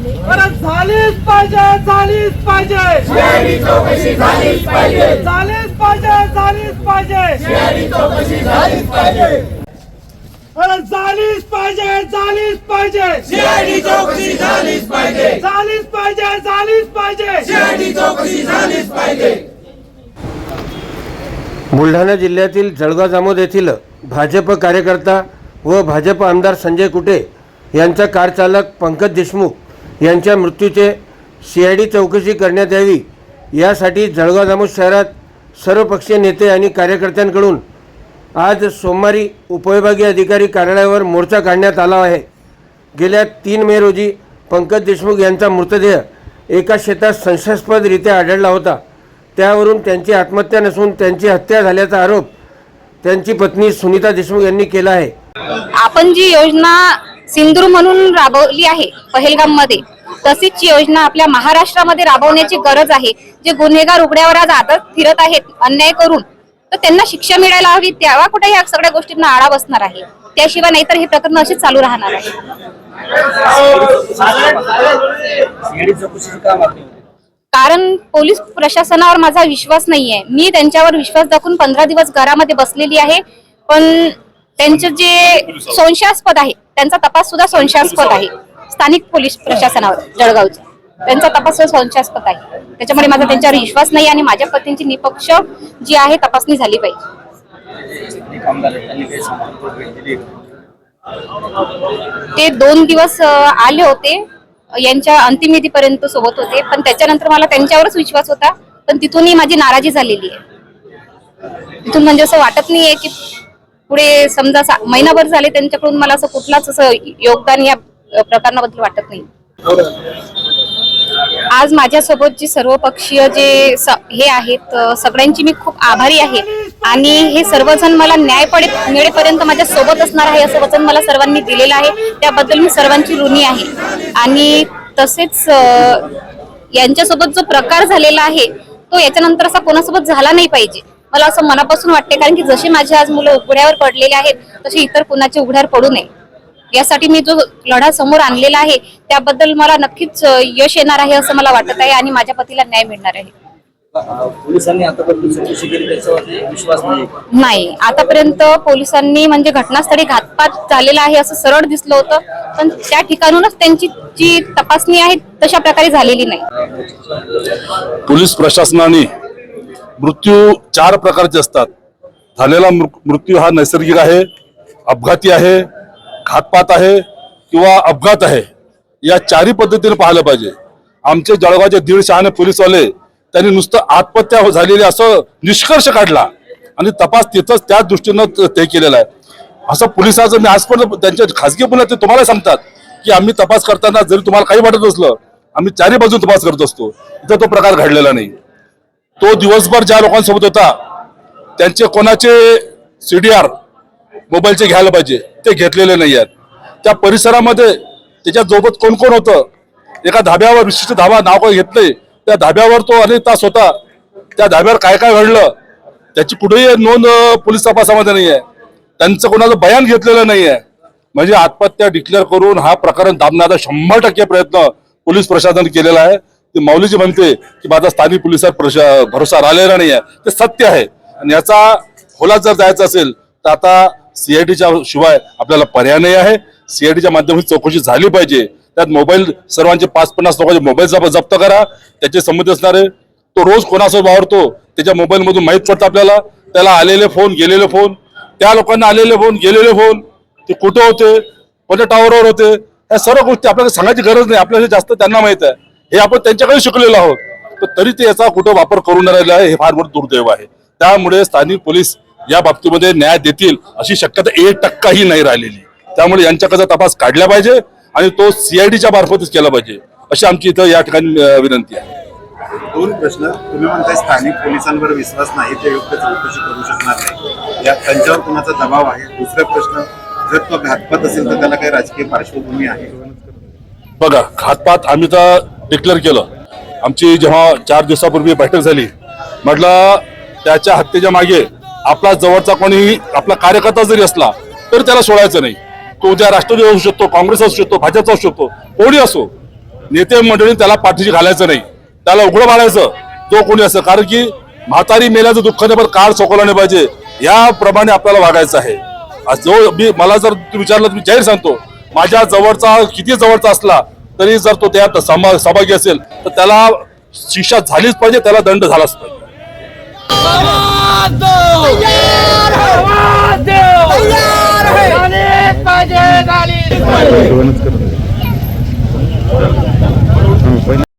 परत झालीच पाहिजे झालीच पाहिजे. झालीच पाहिजे. झालीच पाहिजे परत झालीच पाहिजे झालीच पाहिजे. चौकशी झालीच पाहिजे. झालीच पाहिजे झालीच पाहिजे. सीआयडी चौकशी झालीच पाहिजे. बुलढाणा जिल्ह्यातील जळगाव जामोद येथील भाजप कार्यकर्ता व भाजप आमदार संजय कुटे यांचा कार चालक पंकज देशमुख यांच्या मृत्यूचे सी आय डी चौकशी करण्यात यावी. यासाठी जळगाव जामोद शहरात सर्वपक्षीय नेते आणि कार्यकर्त्यांकडून आज सोमवारी उपविभागीय अधिकारी कार्यालयावर मोर्चा काढण्यात आला आहे. गेल्या तीन मे रोजी पंकज देशमुख यांचा मृतदेह एका शेतात संशयास्पदरित्या आढळला होता. त्यावरून त्यांची आत्महत्या नसून त्यांची हत्या झाल्याचा आरोप त्यांची पत्नी सुनीता देशमुख यांनी केला आहे. आपण जी योजना सिंदूर म्हणून राबवली आहे पहलगाममध्ये तशीच योजना आपल्या महाराष्ट्रामध्ये राबवण्याची गरज आहे. जे गुन्हेगार उघड्यावर आज आदत फिरत आहेत अन्याय करून तर त्यांना शिक्षा मिळायला हवी तेव्हा कुठे ह्या सगळ्या गोष्टींना आळा बसणार आहे. त्याशिवाय नाहीतर हे प्रकरण असेच चालू राहणार आहे. कारण पोलीस प्रशासनावर माझा विश्वास नाहीये. मी त्यांच्यावर विश्वास दाखवून पंधरा दिवस घरामध्ये बसलेली आहे. पण त्यांचं जे संशयास्पद आहे त्यांचा तपास सुद्धा संशयास्पद आहे. स्थानिक पोलीस प्रशासनावर जळगावचा. त्यांचा तपास संशयास्पद आहे. त्याच्यामुळे माझा त्यांच्यावर विश्वास नाही आणि माझ्या पत्नीची निपक्ष जी आहे तपासणी झाली पाहिजे. ते दोन दिवस अं, आले होते. यांच्या अंतिमविधीपर्यंत सोबत होते. पण त्याच्यानंतर मला त्यांच्यावरच विश्वास होता. पण तिथूनही माझी नाराजी झालेली आहे. तिथून म्हणजे असं वाटत नाहीये की पुढे समजा महिनाभर झाले त्यांच्याकडून मला असं कुठलाच असं योगदान या प्रकरणाबद्दल वाटत नाही. आज माझ्यासोबत जे सर्वपक्षीय जे हे आहेत सगळ्यांची मी खूप आभारी आहे. आणि हे सर्वजण मला न्याय पडे मिळेपर्यंत माझ्या सोबत असणार आहे असं वचन मला सर्वांनी दिलेलं आहे. त्याबद्दल मी सर्वांची ऋणी आहे. आणि तसेच यांच्यासोबत जो प्रकार झालेला आहे तो याच्यानंतर असा कोणासोबत झाला नाही पाहिजे. मला असं मनापासून वाटते कारण की जसे माझे आज मुलं उघड्यावर पडलेले आहेत तसे इतर कुणाचे उघड्यावर पडू नये. यासाठी मी जो लढा समोर आणलेला आहे त्याबद्दल मला नक्कीच यश येणार आहे असं मला वाटत आहे आणि माझ्या पतीला न्याय मिळणार आहे. पोलिसांनी आतापर्यंत चौकशी केली त्याच्यावरती विश्वास नाही नाही. आतापर्यंत पोलिसांनी म्हणजे घटनास्थळी घातपात झालेला आहे असं सरळ दिसलं होतं पण त्या ठिकाणूनच त्यांची जी तपासणी आहे तशा प्रकारे झालेली नाही. पोलीस प्रशासनाने मृत्यू चार प्रकारचे असतात. झालेला मृ- मृत्यू हा नैसर्गिक आहे अपघाती आहे घातपात आहे किंवा अपघात आहे. या चारही पद्धतीने पाहिलं पाहिजे. आमचे जळगावचे दीड शहाणे पोलीसवाले त्यांनी नुसतं आत्महत्या झालेली असं निष्कर्ष काढला आणि तपास तिथंच त्याच दृष्टीनं ते केलेला आहे. असं पोलिसाचं मी आजपर्यंत त्यांच्या खासगी ते तुम्हाला सांगतात की आम्ही तपास करताना जरी तुम्हाला काही वाटत असलं आम्ही चारही बाजून तपास करत असतो. इथं तो प्रकार घडलेला नाही. तो दिवसभर ज्या लोकांसोबत होता त्यांचे कोणाचे सी डी आर मोबाईलचे घ्यायला पाहिजे ते घेतलेले नाही आहेत. त्या परिसरामध्ये त्याच्यासोबत कोण कोण होतं एका धाब्यावर विशिष्ट धाबा नाव काही घेतलंय त्या धाब्यावर तो अनेक तास होता. त्या धाब्यावर काय काय घडलं त्याची कुठेही नोंद पोलीस तपासामध्ये नाही आहे त्यांचं कोणाचं बयान घेतलेलं नाही आहे म्हणजे आत्महत्या डिक्लेअर करून हा प्रकरण दाबण्याचा शंभर टक्के प्रयत्न पोलीस प्रशासन केलेला आहे. ते माऊलीची म्हणते की माझा स्थानिक पोलिसात भरोसा राहिलेला नाही आहे ते सत्य आहे. आणि याचा खोलात जर जायचं असेल तर आता सीआयटीच्या शिवाय आपल्याला पर्याय नाही आहे. सीआयटीच्या माध्यमातून चौकशी झाली पाहिजे. त्यात मोबाईल सर्वांचे पाच पन्नास लोकांचे मोबाईल जप्त करा. त्याचे संबंध असणारे तो रोज कोणासोबत वावरतो त्याच्या मोबाईलमधून माहीत पडतं आपल्याला. त्याला आलेले फोन गेलेले फोन. त्या लोकांना आलेले फोन गेलेले फोन. ते कुठं होते? कोणत्या टावरवर होते? या सर्व गोष्टी आपल्याला सांगायची गरज नाही. आपल्याला जास्त त्यांना माहीत आहे. हे आपण त्यांच्याकडे शिकलेलो आहोत. तर तरी ते याचा कुठं वापर करून राहिला आहे हे फार मोठं दुर्दैव आहे. त्यामुळे स्थानिक पोलीस या बाबतीमध्ये न्याय देतील अशी शक्यता एक टक्काही नाही राहिलेली. त्यामुळे यांच्याकडचा तपास काढला पाहिजे आणि तो सीआयडीच्या मार्फतच केला पाहिजे अशी आमची इथं या ठिकाणी विनंती आहे. दोन प्रश्न. तुम्ही म्हणताय स्थानिक पोलिसांवर विश्वास नाही ते योग्य चौकशी करू शकणार नाही. या त्यांच्यावर कुणाचा दबाव आहे? दुसरा प्रश्न जर तो घातपात असेल तर त्याला काही राजकीय पार्श्वभूमी आहे. बघा घातपात आम्ही तर डिक्लेअर केलं. आमची जेव्हा चार दिवसापूर्वी बैठक झाली म्हटलं त्याच्या हत्येच्या मागे आपला जवळचा कोणी आपला कार्यकर्ता जरी असला तर त्याला सोडायचं नाही. तो उद्या राष्ट्रवादी असू शकतो काँग्रेस असू शकतो भाजपचा असू शकतो कोणी असो नेते मंडळी त्याला पाठीशी घालायचं नाही. त्याला उघडं बाळायचं तो कोणी असं. कारण की म्हातारी मेल्याचं दुःख नाही पण काळ सोकवला नाही पाहिजे. याप्रमाणे आपल्याला वागायचं आहे. जो मी मला जर विचारलं तुम्ही जाहीर सांगतो. माझ्या जवळचा किती जवळचा असला तरी जर तो त्यात सहभागी असेल तर त्याला शिक्षा झालीच पाहिजे त्याला दंड झालाच पाहिजे.